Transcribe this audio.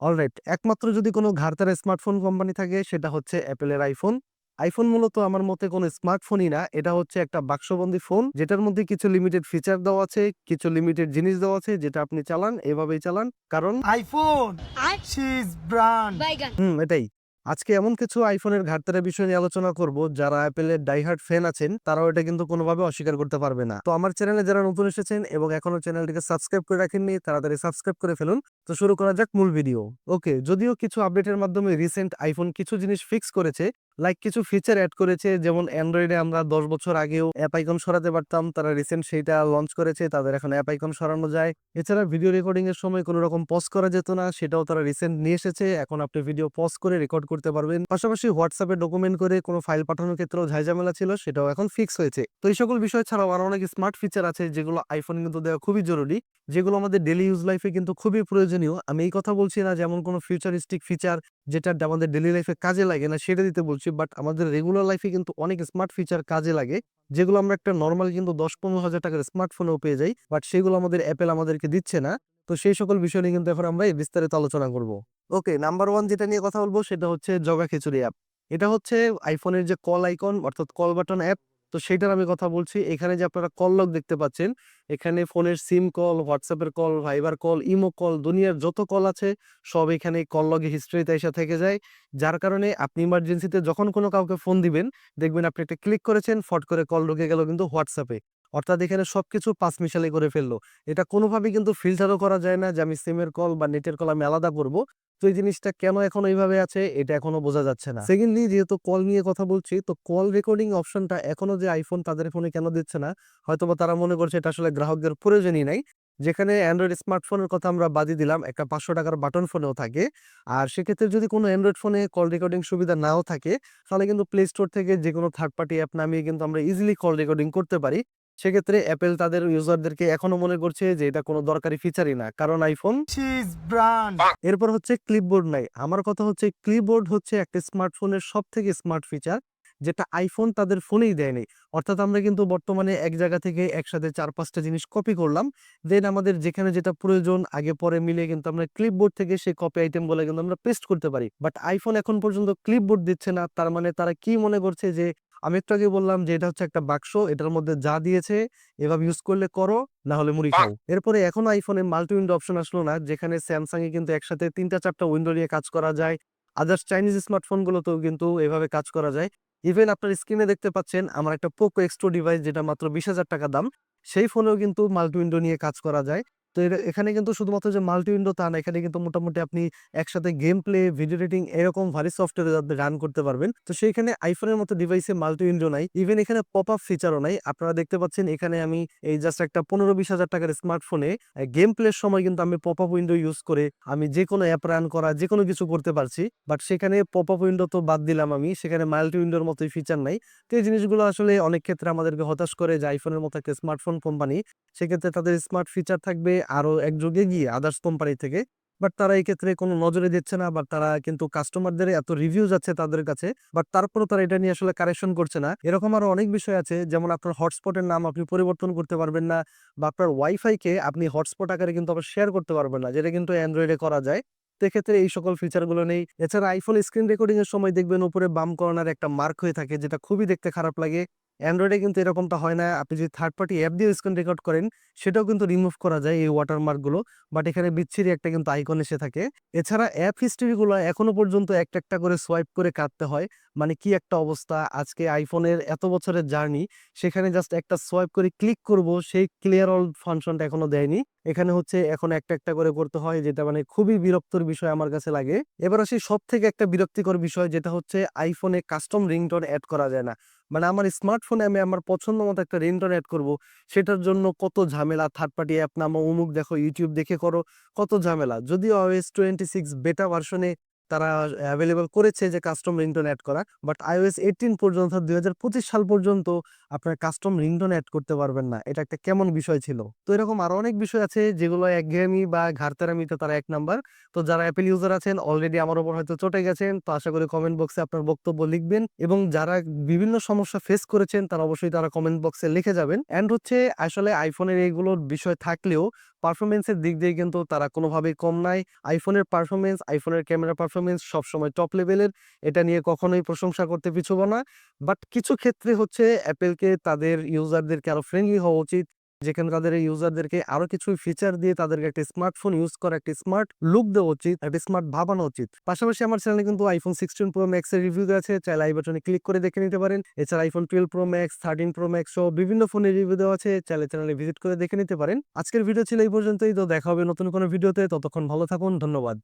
Alright একমাত্র যদি কোনো ঘাড়তার স্মার্টফোন কোম্পানি থাকে সেটা হচ্ছে অ্যাপেলের আইফোন আইফোন মূলত আমার মতে কোনো স্মার্টফোনই না এটা হচ্ছে একটা বাক্সবন্দি ফোন যেটার মধ্যে কিছু লিমিটেড ফিচার দেওয়া আছে কিছু লিমিটেড জিনিস দেওয়া আছে যেটা আপনি চালান এভাবেই চালান। কারণ আইফোন. বাইগান হুম এটাই। আজকে এমন কিছু আইফোনের ঘাটতার বিষয় নিয়ে আলোচনা করব, যারা অ্যাপেলের ডাইহার্ট ফ্যান আছেন, তারাও এটা কিন্তু কোনোভাবে অস্বীকার করতে পারবে না। তো আমার চ্যানেলে যারা নতুন এসেছেন এবং এখনও চ্যানেলটিকে সাবস্ক্রাইব করে রাখেননি, তাড়াতাড়ি সাবস্ক্রাইব করে ফেলুন। তো শুরু করা যাক মূল ভিডিও। ওকে, যদিও কিছু আপডেটের মাধ্যমে রিসেন্ট আইফোন কিছু জিনিস ফিক্স করেছে লাইক কিছু ফিচার অ্যাড করেছে। যেমন অ্যান্ড্রয়েডে আমরা দশ বছর আগেও অ্যাপ আইকন সরাতে পারতাম। তারা রিসেন্ট সেইটা লঞ্চ করেছে, তাদের এখন অ্যাপ আইকন সরানো যায়। এছাড়া ভিডিও রেকর্ডিং এর সময় কোনো রকম পজ করা যেত না, সেটাও তারা রিসেন্ট নিয়ে এসেছে। এখন আপনি ভিডিও পজ করে রেকর্ড করতে পারবেন। পাশাপাশি হোয়াটসঅ্যাপে ডকুমেন্ট করে কোনো ফাইল পাঠানোর ক্ষেত্রেও ঝাইঝামেলা ছিল, সেটাও এখন ফিক্স হয়েছে। তো এই সকল বিষয় ছাড়াও আরও অনেক স্মার্ট ফিচার আছে, যেগুলো আইফোন কিন্তু দেওয়া খুবই জরুরি। যেগুলো আমাদের ডেলি ইউজ লাইফে কিন্তু খুবই প্রয়োজনীয়। আমি এই কথা বলছি না যেমন কোনো ফিউচারিস্টিক ফিচার যেটা আমাদের ডেলি লাইফে কাজে লাগে না সেটা দিতে বলছি। বাট আমাদের রেগুলার লাইফে কিন্তু অনেক স্মার্ট ফিচার কাজে লাগে। যেগুলো আমরা একটা নর্মাল কিন্তু দশ পনেরো হাজার টাকার স্মার্টফোনেও পেয়ে যাই। বাট সেগুলো আমাদের অ্যাপেল আমাদেরকে দিচ্ছে না। তো সেই সকল বিষয় নিয়ে কিন্তু এখন আমরা বিস্তারিত আলোচনা করব। ওকে নাম্বার ওয়ান যেটা নিয়ে কথা বলব সেটা হচ্ছে জগা খিচুড়ি অ্যাপ এটা হচ্ছে আইফোনের যে কল আইকন অর্থাৎ কল বাটন অ্যাপ তো সেটার আমি কথা বলছি। এখানে যে আপনারা কল লগ দেখতে পাচ্ছেন, এখানে ফোনের সিম কল হোয়াটসঅ্যাপের call Viber call imo call দুনিয়ার যত কল আছে, সব এখানে কল লগে হিস্ট্রিতে এসে থেকে যায়। যার কারণে আপনি ইমার্জেন্সিতে যখন কোনো কাউকে ফোন দিবেন, দেখবেন আপনি একটা ক্লিক করেছেন, ফট করে কল ঢুকে গেল কিন্তু হোয়াটসঅ্যাপে অর্থাৎ এখানে সবকিছু পাঁচ মিশালে করে ফেলল। এটা কোনোভাবেই কিন্তু ফিল্টারও করা যায় না যে আমি সিমের কল বা নেটের কল আমি আলাদা করব। তো এই জিনিসটা কেন এখন এইভাবে আছে, এটা এখনও বোঝা যাচ্ছে না। সেকেন্ডলি যেহেতু কল নিয়ে কথা বলছি, তো কল রেকর্ডিং অপশনটা এখনও যে আইফোন তাদের ফোনে কেন দিচ্ছে না, হয়তোবা তারা মনে করছে এটা আসলে গ্রাহকদের প্রয়োজনই নাই। যেখানে অ্যান্ড্রয়েড স্মার্টফোনের কথা আমরা বাদই দিলাম, একটা পাঁচশো টাকার বাটন ফোনেও থাকে। আর সেক্ষেত্রে যদি কোনো অ্যান্ড্রয়েড ফোনে কল রেকর্ডিং সুবিধা নাও থাকে, তাহলে কিন্তু প্লে স্টোর থেকে যে কোনো থার্ড পার্টি অ্যাপ নামিয়ে কিন্তু আমরা ইজিলি কল রেকর্ডিং করতে পারি। সেক্ষেত্রে অ্যাপেল তাদের ইউজারদেরকে এখনও মনে করছে যে এটা কোনো দরকারি ফিচারই না। কারণ আইফোন এরপর হচ্ছে ক্লিপবোর্ড নাই। আমার কথা হচ্ছে ক্লিপবোর্ড হচ্ছে একটা স্মার্টফোনের সব থেকে স্মার্ট ফিচার যেটা আইফোন তাদের ফোনেই দেয়নি। অর্থাৎ আমরা কিন্তু বর্তমানে এক জায়গা থেকে একসাথে চার পাঁচটা জিনিস কপি করলাম। দেন আমাদের যেখানে যেটা প্রয়োজন আগে পরে মিলে কিন্তু আমরা ক্লিপবোর্ড থেকে সেই কপি আইটেম বলে কিন্তু আমরা পেস্ট করতে পারি। বাট আইফোন এখন পর্যন্ত ক্লিপবোর্ড দিচ্ছে না। তার মানে তারা কি মনে করছে যে আমি একটু আগে বললাম যে এটা হচ্ছে একটা বাক্স এটার মধ্যে যা দিয়েছে এভাবে ইউজ করলে করো না হলে মুড়ি খাও। এরপরে এখন আইফোনে মাল্টি উইন্ডো অপশন আসলো না যেখানে স্যামসাং এ কিন্তু একসাথে তিনটা চারটা উইন্ডো নিয়ে কাজ করা যায়। আদার্স চাইনিজ স্মার্টফোন গুলোতেও কিন্তু এভাবে কাজ করা যায়। ইভেন আপনার স্ক্রিনে দেখতে পাচ্ছেন আমার একটা পোকো এক্সট্রো ডিভাইস যেটা মাত্র বিশ হাজার টাকা দাম সেই ফোনেও কিন্তু মাল্টি উইন্ডো নিয়ে কাজ করা যায়। তো এখানে কিন্তু শুধুমাত্র যে মাল্টি উইন্ডো তা না, এখানে কিন্তু মোটামুটি আপনি একসাথে গেম প্লে ভিডিও এডিটিং এরকম ভারী সফটওয়্যার আপনি রান করতে পারবেন। তো সেইখানে আইফোনের মতো ডিভাইসে মাল্টি উইন্ডো নাই। ইভেন এখানে পপ আপ ফিচারও নাই। আপনারা দেখতে পাচ্ছেন, এখানে আমি এই জাস্ট একটা পনেরো বিশ হাজার টাকার স্মার্টফোনে গেম প্লের সময় কিন্তু আমি পপ আপ উইন্ডো ইউজ করে, আমি যে কোনো অ্যাপ রান করা, যে কোনো কিছু করতে পারছি। বাট সেখানে পপ আপ উইন্ডো তো বাদ দিলাম আমি, সেখানে মাল্টি উইন্ডোর মতোই ফিচার নাই। তো এই জিনিসগুলো আসলে অনেক ক্ষেত্রে আমাদেরকে হতাশ করে যে আইফোনের মতো একটা স্মার্টফোন কোম্পানি সেক্ষেত্রে তাদের স্মার্ট ফিচার থাকবে আরও এক যুগে গিয়ে আদার্স কোম্পানি থেকে। বাট তারা এই ক্ষেত্রে কোনো নজরে দিচ্ছে না বা তারা কিন্তু কাস্টমারদের এত রিভিউ যাচ্ছে তাদের কাছে বাট তারপরও তারা এটা নিয়ে আসলে কারেকশন করছে না। এরকম আরও অনেক বিষয় আছে, যেমন আপনার হটস্পটের নাম আপনি পরিবর্তন করতে পারবেন না, বা আপনার ওয়াইফাই কে আপনি হটস্পট আকারে কিন্তু আবার শেয়ার করতে পারবেন না, যেটা কিন্তু অ্যান্ড্রয়েডে করা যায়। তো এক্ষেত্রে এই সকল ফিচারগুলো নেই। এছাড়া আইফোন স্ক্রিন রেকর্ডিং এর সময় দেখবেন উপরে বাম কর্নার একটা মার্ক হয়ে থাকে, যেটা খুবই দেখতে খারাপ লাগে। অ্যান্ড্রয়েডে কিন্তু এরকমটা হয় না। আপনি যদি থার্ড পার্টি অ্যাপ দিয়ে স্ক্রিন রেকর্ড করেন, সেটাও কিন্তু রিমুভ করা যায় এই ওয়াটারমার্কগুলো বাট এখানে বিচ্ছিরি একটা কিন্তু আইকন এসে থাকে। এছাড়া অ্যাপ হিস্ট্রিগুলো এখনও পর্যন্ত একটা একটা করে সোয়াইপ করে কাটতে হয়। মানে কি একটা অবস্থা? আজকে আইফোনের এত বছরের জার্নি, সেখানে জাস্ট একটা সোয়াইপ করে ক্লিক করব, সেই ক্লিয়ার অল ফাংশনটা এখনও দেয়নি। এখানে হচ্ছে এখন একটা একটা করে করতে হয়, যেটা মানে খুবই বিরক্তর বিষয় আমার কাছে লাগে। এবার আসি সব থেকে একটা বিরক্তিকর বিষয়, যেটা হচ্ছে আইফোনে কাস্টম রিংটোন অ্যাড করা যায় না। মানে আমার স্মার্টফোনে আমি আমার পছন্দ মতো একটা রিংটোন অ্যাড করব, সেটার জন্য কত ঝামেলা? থার্ড পার্টি অ্যাপ নামো অমুক দেখো ইউটিউব দেখে করো, কত ঝামেলা? যদিও iOS টোয়েন্টি সিক্স বেটা ভার্সনে তারা অ্যাভেলেবল করেছে যে কাস্টম রিংটোন অ্যাড করা। বাট iOS এইটিন পর্যন্ত দুই হাজার পঁচিশ সাল পর্যন্ত আপনার কাস্টম রিংটোন অ্যাড করতে পারবেন না। এটা একটা কেমন বিষয় ছিল? তো এরকম আরও অনেক বিষয় আছে, যেগুলো একঘেয়েমি বা ঘাড়তেরামিতে তারা এক নাম্বার তো যারা অ্যাপেল ইউজার আছেন অলরেডি আমার উপর হয়তো চটে গেছেন। তো আশা করি কমেন্ট বক্সে আপনার বক্তব্য লিখবেন। এবং যারা বিভিন্ন সমস্যা ফেস করেছেন, তারা অবশ্যই তারা কমেন্ট বক্সে লিখে যাবেন। অ্যান্ড হচ্ছে, আসলে আইফোনের এইগুলোর বিষয় থাকলেও পারফরমেন্সের দিক দিয়ে কিন্তু তারা কোনোভাবেই কম নাই। আইফোনের পারফরমেন্স আইফোনের ক্যামেরা পারফরমেন্স সবসময় টপ লেভেলের এটা নিয়ে কখনোই প্রশংসা করতে পিছুব না। বাট কিছু ক্ষেত্রে হচ্ছে অ্যাপেলকে তাদের ইউজারদেরকে আরও ফ্রেন্ডলি হওয়া উচিত। যেখানে তাদের এই ইউজারদেরকে আরও কিছু ফিচার দিয়ে তাদেরকে একটা স্মার্টফোন ইউজ করা, একটা স্মার্ট লুক দেওয়া উচিত, একটা স্মার্ট ভাবানো উচিত। পাশাপাশি আমার চ্যানেলে কিন্তু আইফোন সিক্সটিন প্রো ম্যাক্স এর রিভিউ আছে, চাইলে আই বাটনে ক্লিক করে দেখে নিতে পারেন। এছাড়া iPhone twelve pro max thirteen pro max সহ বিভিন্ন ফোনের রিভিউ দেওয়া আছে, চাইলে চ্যানেলে ভিজিট করে দেখে নিতে পারেন। আজকের ভিডিও ছিল এই পর্যন্তই, তো দেখা হবে নতুন কোনো ভিডিওতে ততক্ষণ ভালো থাকুন, ধন্যবাদ।